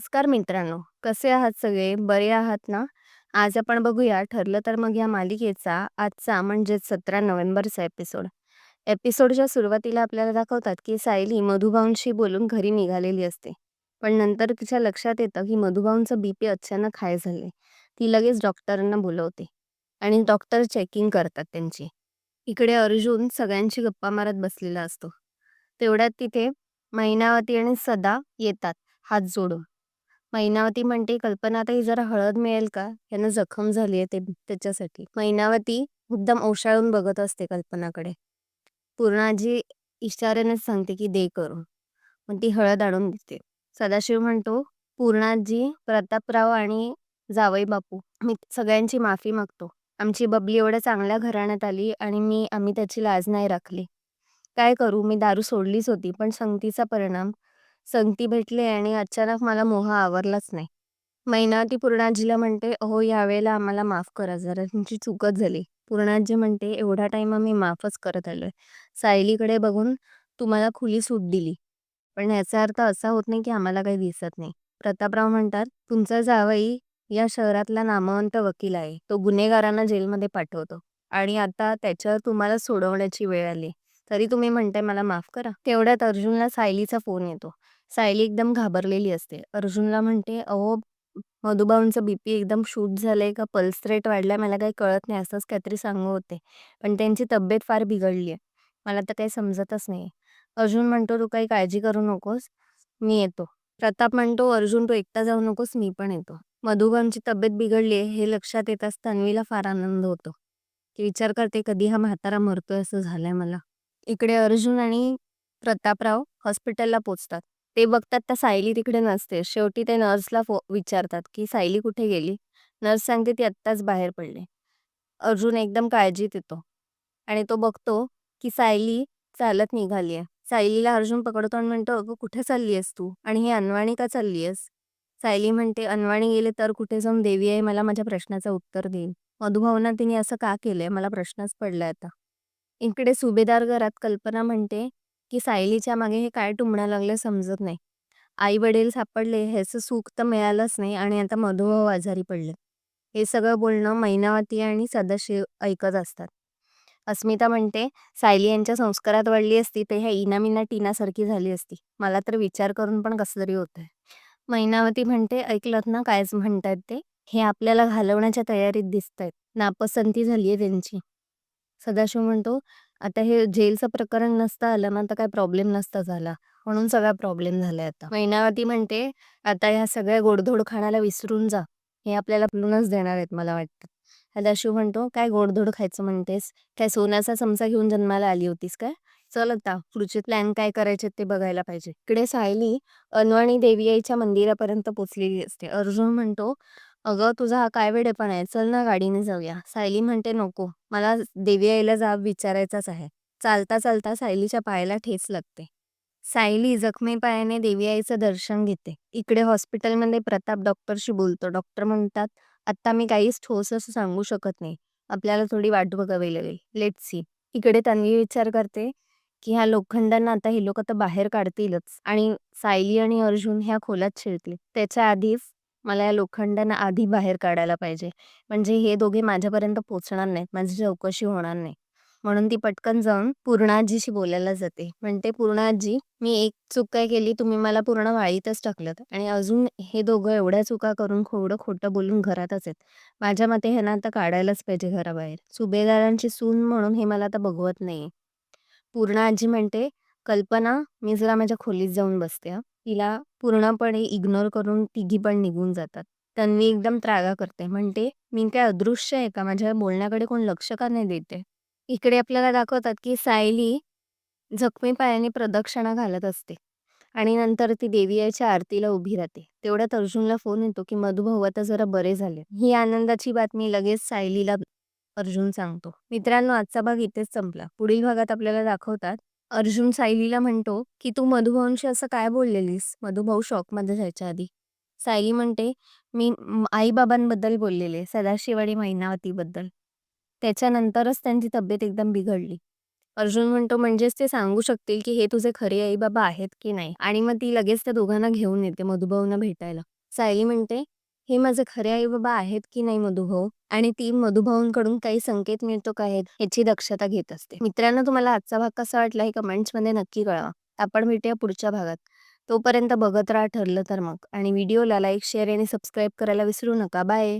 नमस्कार मित्रांनो कसे आहात सगळे? बरे आहात ना? आज आपण बघूया ठरलं तर मग या मालिकेचा आजचा म्हणजेच सतरा नोव्हेंबरचा एपिसोड. एपिसोडच्या सुरुवातीला आपल्याला दाखवतात की सायली मधुभाऊंशी बोलून घरी निघालेली असते. पण नंतर तिच्या लक्षात येतं की मधुभाऊंचं बीपी अचानक हाय झाले ती लगेच डॉक्टरांना बोलवते आणि डॉक्टर चेकिंग करतात त्यांची. इकडे अर्जुन सगळ्यांशी गप्पा मारत बसलेला असतो. तेवढ्यात तिथे मैनावती आणि सदा येतात हात जोडून. मैनावती म्हणते कल्पनाताई जरा हळद मिळेल का? यांना जखम झाली आहे ते त्याच्यासाठी. मैनावती मुद्दाम ओशाळून बघत असते कल्पनाकडे. पूर्णाजी इशाऱ्यानेच सांगते की दे करून. मग ती हळद आणून देते. सदाशिव म्हणतो पूर्णाजी प्रतापराव आणि जावई बापू मी सगळ्यांची माफी मागतो. आमची बबली एवढ्या चांगल्या घराण्यात आली आणि मी आम्ही त्याची लाज नाही राखली. काय करू? मी दारू सोडलीच होती पण संगतीचा परिणाम संगती भेटली आणि अचानक मला मोह आवरलाच नाही. मैनावती पूर्णाजीला म्हणते अहो यावेळेला आम्हाला माफ करा. जरा तुमची चूकच झाली. पूर्णाजी म्हणते एवढा टाइम आम्ही माफच करत आलोय. सायलीकडे बघून तुम्हाला खुली सूट दिली. पण याचा अर्थ असा होत नाही की आम्हाला काही दिसत नाही. प्रतापराव म्हणतात तुमचा जावई या शहरातला नामवंत वकील आहे. तो गुन्हेगारांना जेलमध्ये पाठवतो. आणि आता त्याच्यावर तुम्हाला सोडवण्याची वेळ आली. तरी तुम्ही म्हणताय मला माफ करा. तेवढ्यात अर्जुनला सायलीचा फोन येतो. सायली एकदम घाबरलेली असते. अर्जुनला म्हणते अहो मधुभाऊंचं बीपी एकदम शूट झालंय का? पल्स रेट वाढलाय. मला काही कळत नाही. असंच काहीतरी सांगू होते. पण त्यांची तब्येत फार बिघडली आहे मला तर काही समजतच नाही अर्जुन म्हणतो तू काही काळजी करू नकोस. मी येतो. प्रताप म्हणतो अर्जुन तू एकटा जाऊ नकोस. मी पण येतो. मधुभाऊंची तब्येत बिघडली आहे हे लक्षात येताच तन्वीला फार आनंद होतो. की विचार करते कधी हा म्हातारा मरतोय असं झालंय मला. इकडे अर्जुन आणि प्रतापराव हॉस्पिटलला पोचतात. ते बघतात त्या सायली तिकडे नसते. शेवटी ते नर्सला विचारतात की सायली कुठे गेली? नर्स सांगते ती आत्ताच बाहेर पडली. अर्जुन एकदम काळजीत येतो आणि तो बघतो की सायली चालत निघाली आहे सायलीला अर्जुन पकडतो आणि म्हणतो अगं कुठे चालली आहेस तू? आणि हे अनवाणी का चालली आहेस सायली म्हणते अनवाणी गेले तर कुठे जाऊन देवी आहे? मला माझ्या प्रश्नाचं उत्तर देईल. मधुभावना तिने असं का केलंय? मला प्रश्नच पडलाय आता. इकडे सुभेदार घरात कल्पना म्हणते की सायलीच्या मागे हे काय टुमणा लागलं समजत नाही. आई वडील सापडले ह्याचं सुख तर मिळालंच नाही आणि आता मधुभाऊ आजारी पडले. हे सगळं बोलणं मैनावती आणि सदाशिव ऐकत असतात. अस्मिता म्हणते सायली यांच्या संस्कारात वाढली असती तर ह्या इनामिना टीनासारखी झाली असती. मला तर विचार करून पण कसं तरी होतंय. मैनावती म्हणते ऐकलत ना कायच म्हणतायत ते? हे आपल्याला घालवण्याच्या तयारीत दिसत आहेत नापसंती झाली आहे त्यांची. सदाशिव म्हणतो आता हे जेलचं प्रकरण नसतं आलं ना तर काय प्रॉब्लेम नसता झाला. म्हणून सगळा प्रॉब्लेम झालाय आता. मैनावती म्हणते आता ह्या सगळ्या गोडधोड खाण्याला विसरून जा. हे आपल्याला प्लूनच देणार आहेत मला वाटतं. सदाशिव म्हणतो काय गोडधोड खायचं म्हणतेस? काय सोन्याचा चमचा घेऊन जन्माला आली होतीस काय? चल आता पुढचे प्लॅन काय करायचे ते बघायला पाहिजे. इकडे सायली अनवाणी देवी आईच्या मंदिरापर्यंत पोचलेली असते. अर्जुन म्हणतो अगं तुझा हा काय वेडेपणा आहे? चल ना गाडीने जाऊया. सायली म्हणते नको. मला देवी आईला जाब विचारायचाच आहे. चालता चालता सायलीच्या पायाला ठेच लागते. सायली जखमी पायाने देवी आईचं दर्शन घेते. इकडे हॉस्पिटलमध्ये प्रताप डॉक्टरशी बोलतो. डॉक्टर म्हणतात आत्ता मी काहीच ठोस असं सांगू शकत नाही. आपल्याला थोडी वाट बघावी लागेल. लेट सी इकडे तन्वी विचार करते की ह्या लोखंडांना आता हे लोक तर बाहेर काढतीलच. आणि सायली आणि अर्जुन ह्या खोलात शिरतील. त्याच्या आधीच मला या लोखंडांना आधी बाहेर काढायला पाहिजे. म्हणजे हे दोघे माझ्यापर्यंत पोहोचणार नाहीत. माझी चौकशी होणार नाही. म्हणून ती पटकन जाऊन पूर्णाजीशी बोलायला जाते. म्हणते पूर्णाजी मी एक चूक काय केली? तुम्ही मला पूर्ण वाळीतच टाकलं आणि अजून हे दोघं एवढ्या चुका करून खोडं खोटं बोलून घरातच आहेत. माझ्या मते ह्यांना आता काढायलाच पाहिजे घराबाहेर. सुभेदारांची सून म्हणून हे मला आता बघवत नाही पूर्णा आजी म्हणते कल्पना मी जरा माझ्या खोलीत जाऊन बसते तिला पूर्णपणे इग्नोर करून तिघी पण निघून जातात. तन्वी एकदम त्रागा करते. म्हणते मी काय अदृश्य आहे का? माझ्या बोलण्याकडे कोण लक्ष का नाही देते? इकडे आपल्याला दाखवतात की सायली जखमी पायाने प्रदक्षिणा घालत असते आणि नंतर ती देवीच्या आरतीला उभी राहते. तेवढ्यात अर्जुनला फोन येतो की मधुभाऊ आता जरा बरे झाले ही आनंदाची बातमी लगेच सायलीला अर्जुन सांगतो. मित्रांनो आजचा भाग इथेच संपला. पुढील भागात आपल्याला दाखवतात अर्जुन सायलीला म्हणतो की तू मधुभाऊंशी असं काय बोललेलीस? मधुभाऊ शॉकमध्ये जायच्या आधी. सायली म्हणते मी आईबाबांबद्दल बोललेले सदाशिव आणि मैनावतीबद्दल. त्याच्यानंतरच त्यांची तब्येत एकदम बिघडली. अर्जुन म्हणतो म्हणजेच ते सांगू शकतील की हे तुझे खरे आई बाबा आहेत की नाही? आणि मग ती लगेच त्या दोघांना घेऊन येते मधुभाऊंना भेटायला. सायली म्हणते हे माझे खरे आई बाबा आहेत की नाही मधुभाऊ? आणि ती मधुभाऊंकडून काही संकेत मिळतो का याची दक्षता घेत असते. मित्रांनो तुम्हाला आजचा भाग कसा वाटला हे कमेंट्समध्ये नक्की कळवा. आपण भेटूया पुढच्या भागात. तोपर्यंत बघत राहा ठरलं तर मग. आणि व्हिडिओला लाईक शेअर आणि सबस्क्राईब करायला विसरू नका. बाय!